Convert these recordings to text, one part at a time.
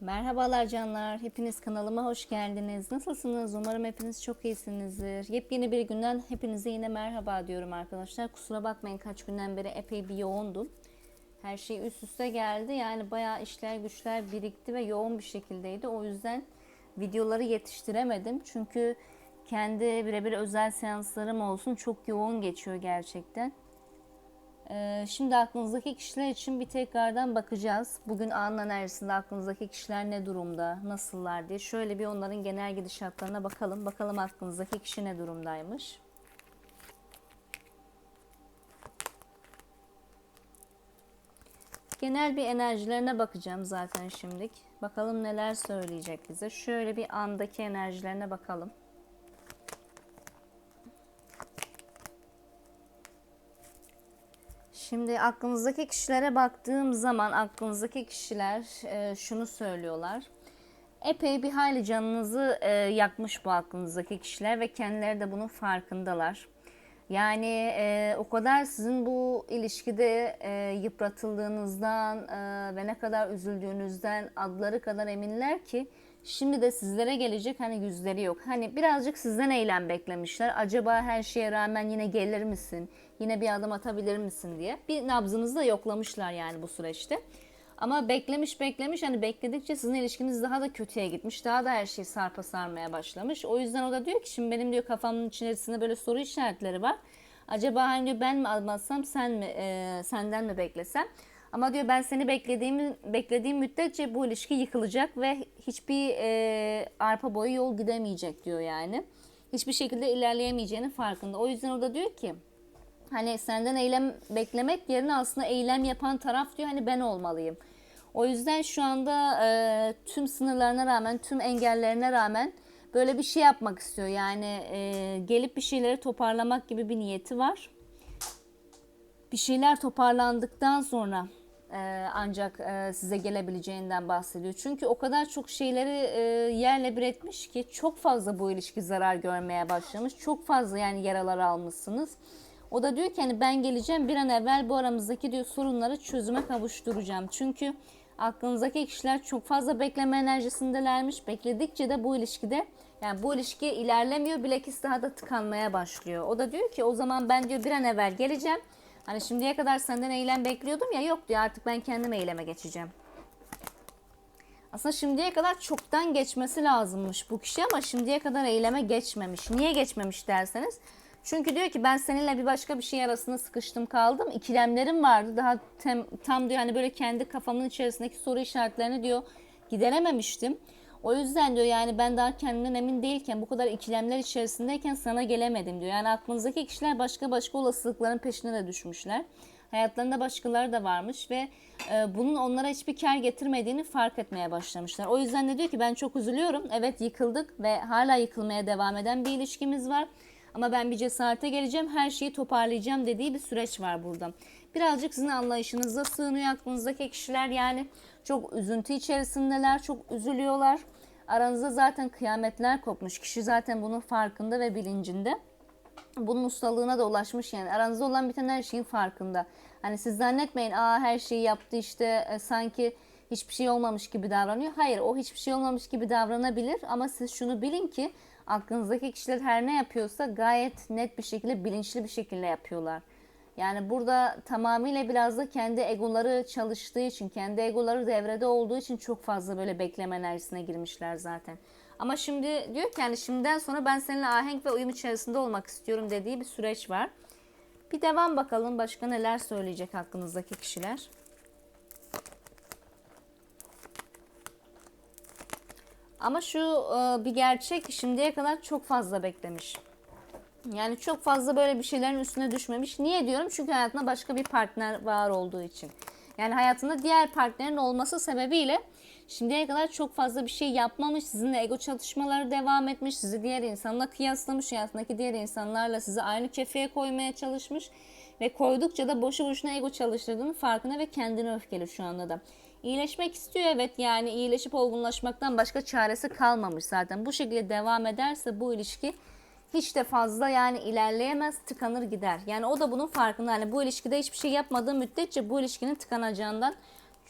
Merhabalar canlar. Hepiniz kanalıma hoş geldiniz. Nasılsınız? Umarım hepiniz çok iyisinizdir. Yepyeni bir günden hepinize yine merhaba diyorum arkadaşlar. Kusura bakmayın kaç günden beri epey bir yoğundum. Her şey üst üste geldi. Yani bayağı işler güçler birikti ve yoğun bir şekildeydi. O yüzden videoları yetiştiremedim. Çünkü kendi birebir özel seanslarım olsun çok yoğun geçiyor gerçekten. Ee, Şimdi aklınızdaki kişiler için bir tekrardan bakacağız. Bugün anın enerjisinde aklınızdaki kişiler ne durumda, nasıllar diye. Şöyle bir onların genel gidişatlarına bakalım. Bakalım aklınızdaki kişi ne durumdaymış. Genel bir enerjilerine bakacağım zaten şimdilik. Bakalım neler söyleyecek bize. Şöyle bir andaki enerjilerine bakalım. Şimdi aklınızdaki kişilere baktığım zaman aklınızdaki kişiler e, şunu söylüyorlar. Epey bir hayli canınızı e, yakmış bu aklınızdaki kişiler ve kendileri de bunun farkındalar. Yani e, o kadar sizin bu ilişkide e, yıpratıldığınızdan e, ve ne kadar üzüldüğünüzden adları kadar eminler ki şimdi de sizlere gelecek hani yüzleri yok. Hani birazcık sizden eylem beklemişler. Acaba her şeye rağmen yine gelir misin? Yine bir adım atabilir misin diye. Bir nabzınızı da yoklamışlar yani bu süreçte. Ama beklemiş beklemiş hani bekledikçe sizin ilişkiniz daha da kötüye gitmiş. Daha da her şey sarpa sarmaya başlamış. O yüzden o da diyor ki şimdi benim diyor kafamın içerisinde böyle soru işaretleri var. Acaba hani diyor ben mi almazsam sen mi e, senden mi beklesem? Ama diyor ben seni beklediğim beklediğim müddetçe bu ilişki yıkılacak ve hiçbir e, arpa boyu yol gidemeyecek diyor yani. Hiçbir şekilde ilerleyemeyeceğinin farkında. O yüzden o da diyor ki hani senden eylem beklemek yerine aslında eylem yapan taraf diyor hani ben olmalıyım. O yüzden şu anda e, tüm sınırlarına rağmen, tüm engellerine rağmen böyle bir şey yapmak istiyor. Yani e, gelip bir şeyleri toparlamak gibi bir niyeti var. Bir şeyler toparlandıktan sonra e, ancak e, size gelebileceğinden bahsediyor. Çünkü o kadar çok şeyleri e, yerle bir etmiş ki çok fazla bu ilişki zarar görmeye başlamış. Çok fazla yani yaralar almışsınız. O da diyor ki hani ben geleceğim bir an evvel bu aramızdaki diyor sorunları çözüme kavuşturacağım. Çünkü aklınızdaki kişiler çok fazla bekleme enerjisindelermiş. Bekledikçe de bu ilişkide yani bu ilişki ilerlemiyor bilakis daha da tıkanmaya başlıyor. O da diyor ki o zaman ben diyor bir an evvel geleceğim. Hani şimdiye kadar senden eylem bekliyordum ya yok diyor artık ben kendim eyleme geçeceğim. Aslında şimdiye kadar çoktan geçmesi lazımmış bu kişi ama şimdiye kadar eyleme geçmemiş. Niye geçmemiş derseniz çünkü diyor ki ben seninle bir başka bir şey arasında sıkıştım kaldım. İkilemlerim vardı. Daha tem, tam diyor hani böyle kendi kafamın içerisindeki soru işaretlerini diyor giderememiştim. O yüzden diyor yani ben daha kendimden emin değilken bu kadar ikilemler içerisindeyken sana gelemedim diyor. Yani aklınızdaki kişiler başka başka olasılıkların peşine de düşmüşler. Hayatlarında başkaları da varmış ve e, bunun onlara hiçbir kar getirmediğini fark etmeye başlamışlar. O yüzden de diyor ki ben çok üzülüyorum. Evet yıkıldık ve hala yıkılmaya devam eden bir ilişkimiz var. Ama ben bir cesarete geleceğim, her şeyi toparlayacağım dediği bir süreç var burada. Birazcık sizin anlayışınıza sığınıyor aklınızdaki kişiler yani çok üzüntü içerisindeler, çok üzülüyorlar. Aranızda zaten kıyametler kopmuş. Kişi zaten bunun farkında ve bilincinde. Bunun ustalığına da ulaşmış yani. Aranızda olan biten her şeyin farkında. Hani siz zannetmeyin aa her şeyi yaptı işte e, sanki hiçbir şey olmamış gibi davranıyor. Hayır o hiçbir şey olmamış gibi davranabilir ama siz şunu bilin ki aklınızdaki kişiler her ne yapıyorsa gayet net bir şekilde bilinçli bir şekilde yapıyorlar. Yani burada tamamıyla biraz da kendi egoları çalıştığı için, kendi egoları devrede olduğu için çok fazla böyle bekleme enerjisine girmişler zaten. Ama şimdi diyor ki yani şimdiden sonra ben seninle ahenk ve uyum içerisinde olmak istiyorum dediği bir süreç var. Bir devam bakalım başka neler söyleyecek hakkınızdaki kişiler. Ama şu e, bir gerçek şimdiye kadar çok fazla beklemiş. Yani çok fazla böyle bir şeylerin üstüne düşmemiş. Niye diyorum? Çünkü hayatında başka bir partner var olduğu için. Yani hayatında diğer partnerin olması sebebiyle şimdiye kadar çok fazla bir şey yapmamış. Sizinle ego çalışmaları devam etmiş. Sizi diğer insanla kıyaslamış. Hayatındaki diğer insanlarla sizi aynı kefeye koymaya çalışmış. Ve koydukça da boşu boşuna ego çalıştırdığının farkına ve kendine öfkeli şu anda da. İyileşmek istiyor evet yani iyileşip olgunlaşmaktan başka çaresi kalmamış zaten. Bu şekilde devam ederse bu ilişki hiç de fazla yani ilerleyemez tıkanır gider. Yani o da bunun farkında. Yani bu ilişkide hiçbir şey yapmadığı müddetçe bu ilişkinin tıkanacağından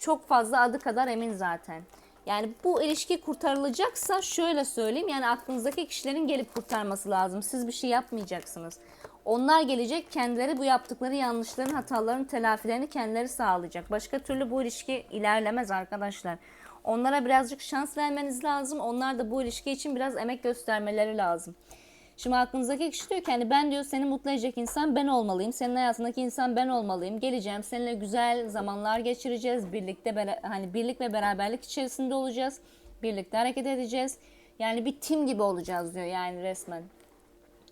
çok fazla adı kadar emin zaten. Yani bu ilişki kurtarılacaksa şöyle söyleyeyim. Yani aklınızdaki kişilerin gelip kurtarması lazım. Siz bir şey yapmayacaksınız. Onlar gelecek kendileri bu yaptıkları yanlışların hataların telafilerini kendileri sağlayacak. Başka türlü bu ilişki ilerlemez arkadaşlar. Onlara birazcık şans vermeniz lazım. Onlar da bu ilişki için biraz emek göstermeleri lazım. Şimdi aklınızdaki kişi diyor ki hani ben diyor seni mutlu edecek insan ben olmalıyım. Senin hayatındaki insan ben olmalıyım. Geleceğim seninle güzel zamanlar geçireceğiz. Birlikte hani birlik ve beraberlik içerisinde olacağız. Birlikte hareket edeceğiz. Yani bir tim gibi olacağız diyor yani resmen.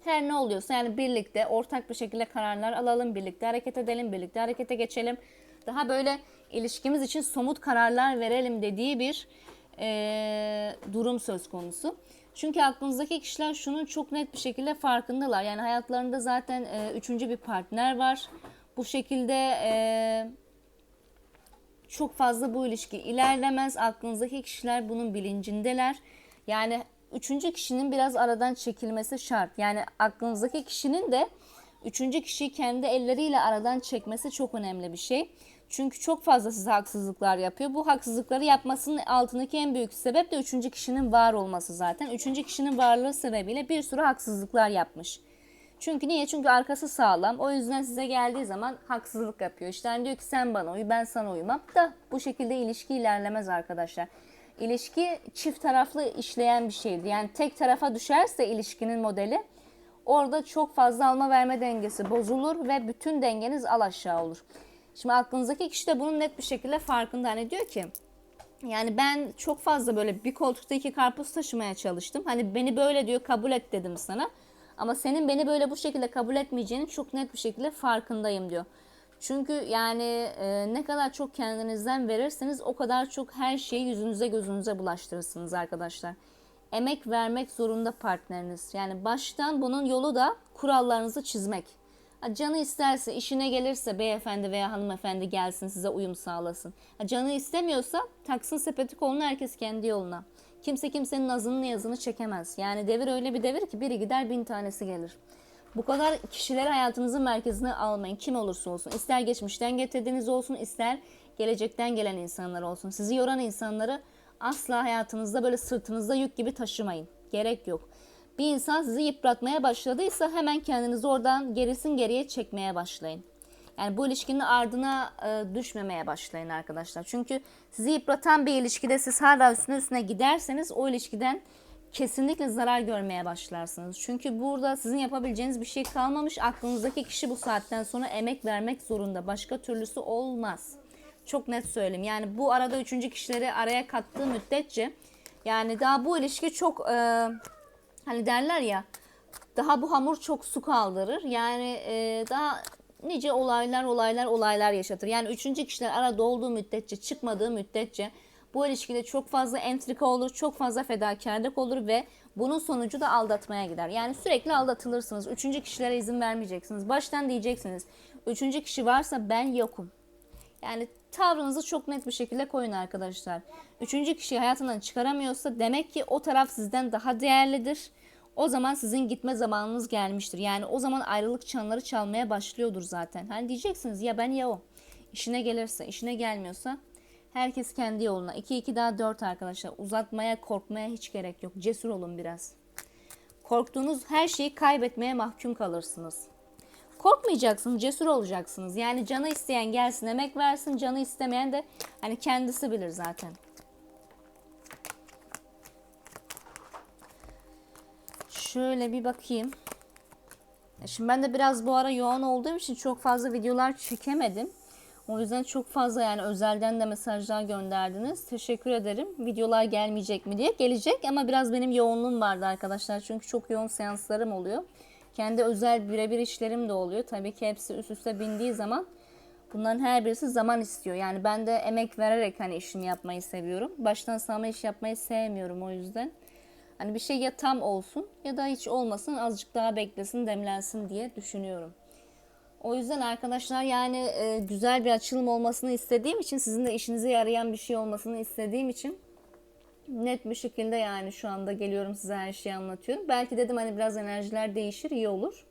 Her ne oluyorsa yani birlikte ortak bir şekilde kararlar alalım, birlikte hareket edelim, birlikte harekete geçelim. Daha böyle ilişkimiz için somut kararlar verelim dediği bir eee, durum söz konusu. Çünkü aklınızdaki kişiler şunun çok net bir şekilde farkındalar. Yani hayatlarında zaten eee, üçüncü bir partner var. Bu şekilde eee, çok fazla bu ilişki ilerlemez. Aklınızdaki kişiler bunun bilincindeler. Yani üçüncü kişinin biraz aradan çekilmesi şart. Yani aklınızdaki kişinin de üçüncü kişiyi kendi elleriyle aradan çekmesi çok önemli bir şey. Çünkü çok fazla size haksızlıklar yapıyor. Bu haksızlıkları yapmasının altındaki en büyük sebep de üçüncü kişinin var olması zaten. Üçüncü kişinin varlığı sebebiyle bir sürü haksızlıklar yapmış. Çünkü niye? Çünkü arkası sağlam. O yüzden size geldiği zaman haksızlık yapıyor. İşte hani diyor ki sen bana uy, ben sana uymam. Da bu şekilde ilişki ilerlemez arkadaşlar. İlişki çift taraflı işleyen bir şeydir. Yani tek tarafa düşerse ilişkinin modeli orada çok fazla alma verme dengesi bozulur ve bütün dengeniz alaşağı olur. Şimdi aklınızdaki kişi de bunun net bir şekilde farkında. Hani diyor ki yani ben çok fazla böyle bir koltukta iki karpuz taşımaya çalıştım. Hani beni böyle diyor kabul et dedim sana. Ama senin beni böyle bu şekilde kabul etmeyeceğini çok net bir şekilde farkındayım diyor. Çünkü yani e, ne kadar çok kendinizden verirseniz o kadar çok her şeyi yüzünüze gözünüze bulaştırırsınız arkadaşlar. Emek vermek zorunda partneriniz. Yani baştan bunun yolu da kurallarınızı çizmek. Canı isterse, işine gelirse beyefendi veya hanımefendi gelsin size uyum sağlasın. Canı istemiyorsa taksın sepeti kolunu herkes kendi yoluna. Kimse kimsenin azını yazını çekemez. Yani devir öyle bir devir ki biri gider bin tanesi gelir. Bu kadar kişileri hayatınızın merkezine almayın. Kim olursa olsun. İster geçmişten getirdiğiniz olsun, ister gelecekten gelen insanlar olsun. Sizi yoran insanları asla hayatınızda böyle sırtınızda yük gibi taşımayın. Gerek yok. Bir insan sizi yıpratmaya başladıysa hemen kendinizi oradan gerisin geriye çekmeye başlayın. Yani bu ilişkinin ardına e, düşmemeye başlayın arkadaşlar. Çünkü sizi yıpratan bir ilişkide siz hala üstüne üstüne giderseniz o ilişkiden kesinlikle zarar görmeye başlarsınız. Çünkü burada sizin yapabileceğiniz bir şey kalmamış. Aklınızdaki kişi bu saatten sonra emek vermek zorunda. Başka türlüsü olmaz. Çok net söyleyeyim. Yani bu arada üçüncü kişileri araya kattığı müddetçe yani daha bu ilişki çok e, hani derler ya daha bu hamur çok su kaldırır. Yani e, daha nice olaylar olaylar olaylar yaşatır. Yani üçüncü kişiler arada olduğu müddetçe çıkmadığı müddetçe bu ilişkide çok fazla entrika olur, çok fazla fedakarlık olur ve bunun sonucu da aldatmaya gider. Yani sürekli aldatılırsınız. Üçüncü kişilere izin vermeyeceksiniz. Baştan diyeceksiniz. Üçüncü kişi varsa ben yokum. Yani tavrınızı çok net bir şekilde koyun arkadaşlar. Üçüncü kişiyi hayatından çıkaramıyorsa demek ki o taraf sizden daha değerlidir. O zaman sizin gitme zamanınız gelmiştir. Yani o zaman ayrılık çanları çalmaya başlıyordur zaten. Hani diyeceksiniz ya ben ya o. İşine gelirse, işine gelmiyorsa herkes kendi yoluna. 2 2 daha 4 arkadaşlar. Uzatmaya, korkmaya hiç gerek yok. Cesur olun biraz. Korktuğunuz her şeyi kaybetmeye mahkum kalırsınız. Korkmayacaksınız, cesur olacaksınız. Yani canı isteyen gelsin, emek versin, canı istemeyen de hani kendisi bilir zaten. Şöyle bir bakayım. E Şimdi ben de biraz bu ara yoğun olduğum için çok fazla videolar çekemedim. O yüzden çok fazla yani özelden de mesajlar gönderdiniz. Teşekkür ederim. Videolar gelmeyecek mi diye. Gelecek ama biraz benim yoğunluğum vardı arkadaşlar. Çünkü çok yoğun seanslarım oluyor. Kendi özel birebir işlerim de oluyor. Tabii ki hepsi üst üste bindiği zaman bunların her birisi zaman istiyor. Yani ben de emek vererek hani işimi yapmayı seviyorum. Baştan sağma iş yapmayı sevmiyorum o yüzden. Hani bir şey ya tam olsun ya da hiç olmasın azıcık daha beklesin demlensin diye düşünüyorum. O yüzden arkadaşlar yani e, güzel bir açılım olmasını istediğim için sizin de işinize yarayan bir şey olmasını istediğim için net bir şekilde yani şu anda geliyorum size her şeyi anlatıyorum. Belki dedim hani biraz enerjiler değişir iyi olur.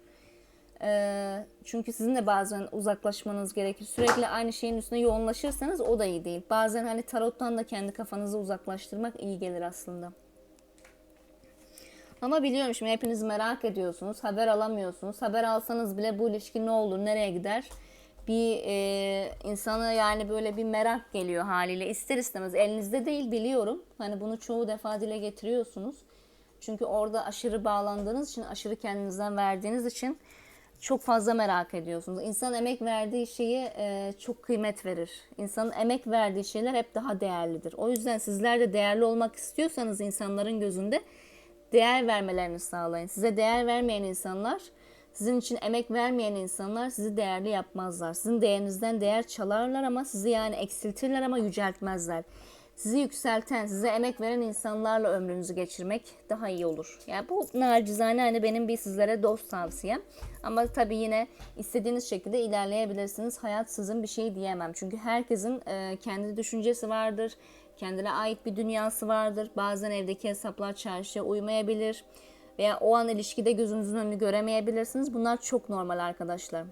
Ee, çünkü sizin de bazen uzaklaşmanız gerekir. Sürekli aynı şeyin üstüne yoğunlaşırsanız o da iyi değil. Bazen hani tarottan da kendi kafanızı uzaklaştırmak iyi gelir aslında. Ama biliyorum şimdi hepiniz merak ediyorsunuz. Haber alamıyorsunuz. Haber alsanız bile bu ilişki ne olur, nereye gider? Bir e, insana yani böyle bir merak geliyor haliyle. İster istemez elinizde değil biliyorum. Hani bunu çoğu defa dile getiriyorsunuz. Çünkü orada aşırı bağlandığınız için, aşırı kendinizden verdiğiniz için çok fazla merak ediyorsunuz. İnsan emek verdiği şeyi e, çok kıymet verir. İnsanın emek verdiği şeyler hep daha değerlidir. O yüzden sizler de değerli olmak istiyorsanız insanların gözünde değer vermelerini sağlayın. Size değer vermeyen insanlar, sizin için emek vermeyen insanlar sizi değerli yapmazlar. Sizin değerinizden değer çalarlar ama sizi yani eksiltirler ama yüceltmezler. Sizi yükselten, size emek veren insanlarla ömrünüzü geçirmek daha iyi olur. Yani bu nacizane hani benim bir sizlere dost tavsiyem. Ama tabii yine istediğiniz şekilde ilerleyebilirsiniz. Hayat sizin bir şey diyemem. Çünkü herkesin kendi düşüncesi vardır. Kendine ait bir dünyası vardır. Bazen evdeki hesaplar çarşıya uymayabilir. Veya o an ilişkide gözünüzün önünü göremeyebilirsiniz. Bunlar çok normal arkadaşlar.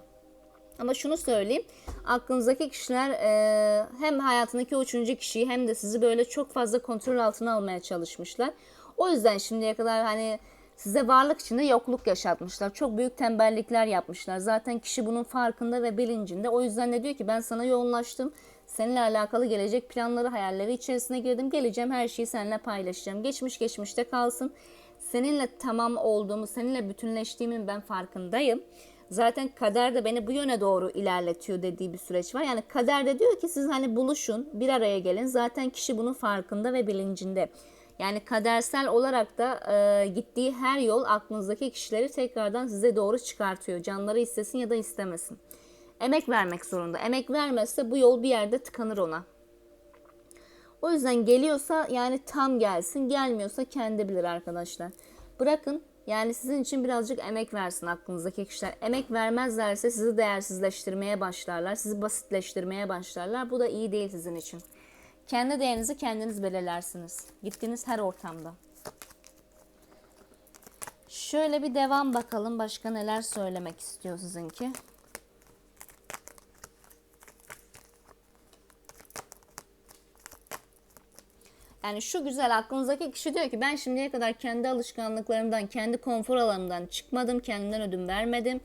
Ama şunu söyleyeyim. Aklınızdaki kişiler e, hem hayatındaki üçüncü kişiyi hem de sizi böyle çok fazla kontrol altına almaya çalışmışlar. O yüzden şimdiye kadar hani size varlık içinde yokluk yaşatmışlar. Çok büyük tembellikler yapmışlar. Zaten kişi bunun farkında ve bilincinde. O yüzden de diyor ki ben sana yoğunlaştım. Seninle alakalı gelecek planları, hayalleri içerisine girdim. Geleceğim her şeyi seninle paylaşacağım. Geçmiş geçmişte kalsın. Seninle tamam olduğumu, seninle bütünleştiğimin ben farkındayım. Zaten kader de beni bu yöne doğru ilerletiyor dediği bir süreç var. Yani kader de diyor ki siz hani buluşun, bir araya gelin. Zaten kişi bunun farkında ve bilincinde. Yani kadersel olarak da e, gittiği her yol aklınızdaki kişileri tekrardan size doğru çıkartıyor. Canları istesin ya da istemesin. Emek vermek zorunda. Emek vermezse bu yol bir yerde tıkanır ona. O yüzden geliyorsa yani tam gelsin, gelmiyorsa kendi bilir arkadaşlar. Bırakın yani sizin için birazcık emek versin aklınızdaki kişiler. Emek vermezlerse sizi değersizleştirmeye başlarlar, sizi basitleştirmeye başlarlar. Bu da iyi değil sizin için. Kendi değerinizi kendiniz belirlersiniz. Gittiğiniz her ortamda. Şöyle bir devam bakalım başka neler söylemek istiyor sizinki. Yani şu güzel aklınızdaki kişi diyor ki ben şimdiye kadar kendi alışkanlıklarımdan, kendi konfor alanımdan çıkmadım, kendimden ödün vermedim.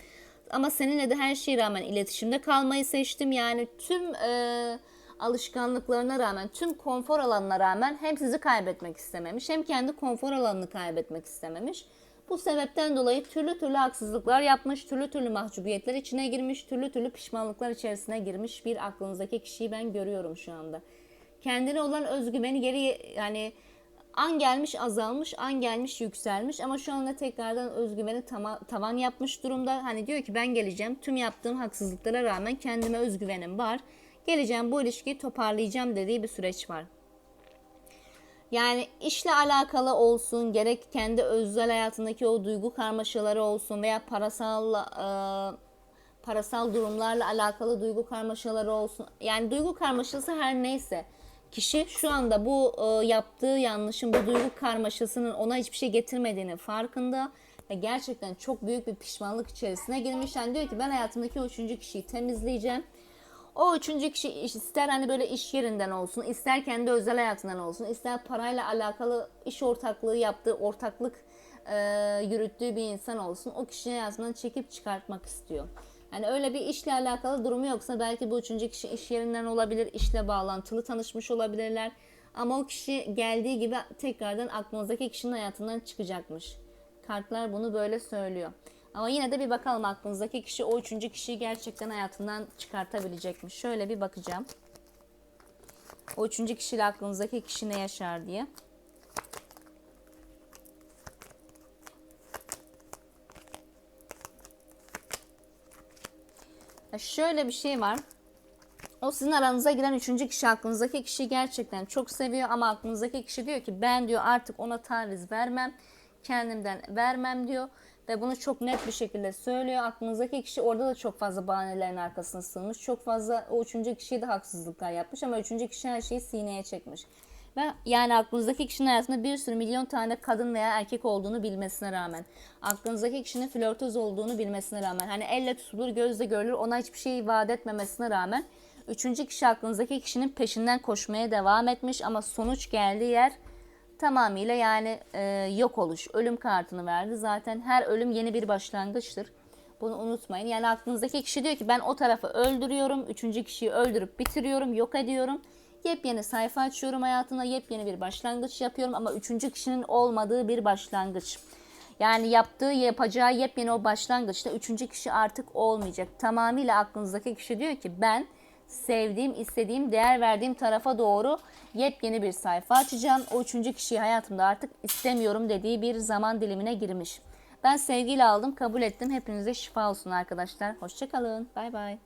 Ama seninle de her şeye rağmen iletişimde kalmayı seçtim. Yani tüm e, alışkanlıklarına rağmen, tüm konfor alanına rağmen hem sizi kaybetmek istememiş hem kendi konfor alanını kaybetmek istememiş. Bu sebepten dolayı türlü türlü haksızlıklar yapmış, türlü türlü mahcubiyetler içine girmiş, türlü türlü pişmanlıklar içerisine girmiş bir aklınızdaki kişiyi ben görüyorum şu anda kendine olan özgüveni geri yani an gelmiş azalmış, an gelmiş yükselmiş ama şu anda tekrardan özgüveni tama, tavan yapmış durumda. Hani diyor ki ben geleceğim tüm yaptığım haksızlıklara rağmen kendime özgüvenim var. Geleceğim bu ilişkiyi toparlayacağım dediği bir süreç var. Yani işle alakalı olsun, gerek kendi özel hayatındaki o duygu karmaşaları olsun veya parasal e, parasal durumlarla alakalı duygu karmaşaları olsun. Yani duygu karmaşası her neyse Kişi şu anda bu e, yaptığı yanlışın, bu duygu karmaşasının ona hiçbir şey getirmediğini farkında ve gerçekten çok büyük bir pişmanlık içerisine girmiş. Yani diyor ki ben hayatımdaki o üçüncü kişiyi temizleyeceğim. O üçüncü kişi ister hani böyle iş yerinden olsun, ister kendi özel hayatından olsun, ister parayla alakalı iş ortaklığı yaptığı, ortaklık e, yürüttüğü bir insan olsun. O kişinin hayatından çekip çıkartmak istiyor. Yani öyle bir işle alakalı durumu yoksa belki bu üçüncü kişi iş yerinden olabilir, işle bağlantılı tanışmış olabilirler. Ama o kişi geldiği gibi tekrardan aklınızdaki kişinin hayatından çıkacakmış. Kartlar bunu böyle söylüyor. Ama yine de bir bakalım aklınızdaki kişi o üçüncü kişiyi gerçekten hayatından çıkartabilecekmiş. Şöyle bir bakacağım. O üçüncü kişiyle aklınızdaki kişi ne yaşar diye. Şöyle bir şey var. O sizin aranıza giren üçüncü kişi aklınızdaki kişi gerçekten çok seviyor ama aklınızdaki kişi diyor ki ben diyor artık ona taviz vermem. Kendimden vermem diyor. Ve bunu çok net bir şekilde söylüyor. Aklınızdaki kişi orada da çok fazla bahanelerin arkasına sığınmış. Çok fazla o üçüncü kişiye de haksızlıklar yapmış ama üçüncü kişi her şeyi sineye çekmiş. Ve yani aklınızdaki kişinin hayatında bir sürü milyon tane kadın veya erkek olduğunu bilmesine rağmen, aklınızdaki kişinin flörtöz olduğunu bilmesine rağmen, hani elle tutulur, gözle görülür, ona hiçbir şey vaat etmemesine rağmen, üçüncü kişi aklınızdaki kişinin peşinden koşmaya devam etmiş ama sonuç geldiği yer tamamıyla yani e, yok oluş, ölüm kartını verdi. Zaten her ölüm yeni bir başlangıçtır. Bunu unutmayın. Yani aklınızdaki kişi diyor ki ben o tarafı öldürüyorum. Üçüncü kişiyi öldürüp bitiriyorum, yok ediyorum. Yepyeni sayfa açıyorum hayatına. Yepyeni bir başlangıç yapıyorum ama üçüncü kişinin olmadığı bir başlangıç. Yani yaptığı, yapacağı yepyeni o başlangıçta üçüncü kişi artık olmayacak. Tamamıyla aklınızdaki kişi diyor ki ben sevdiğim, istediğim, değer verdiğim tarafa doğru yepyeni bir sayfa açacağım. O üçüncü kişiyi hayatımda artık istemiyorum dediği bir zaman dilimine girmiş. Ben sevgiyle aldım, kabul ettim. Hepinize şifa olsun arkadaşlar. Hoşçakalın. Bay bay.